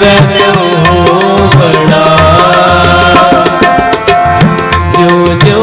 ਜਗਤ ਹੋ ਬੜਾ। ਜੋ ਜੋ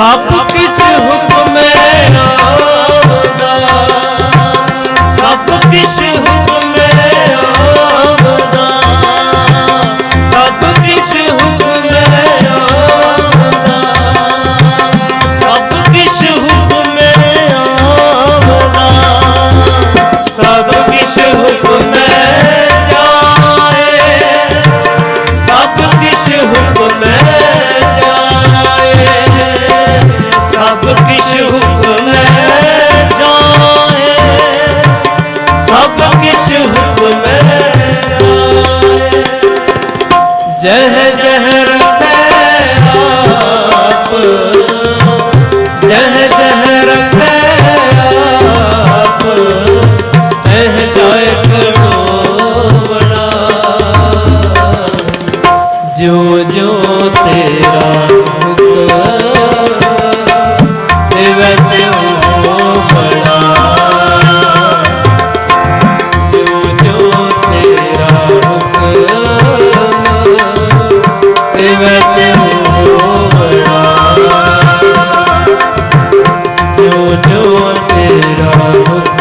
સપ ਹੁਕਮ ਰਾਏ ਜਹ ਜਹ ਰਖੈ ਆਪ। ਜਹ ਜਹ ਰਖੈ ਆਪ। ਤਹ ਜਾਇ ਕਰੋ ਬਣਾ ਜਿਉ ਜਿਉ ਤੇਰਾ ਹੁਕਮ ਤੇ ਵੈ রব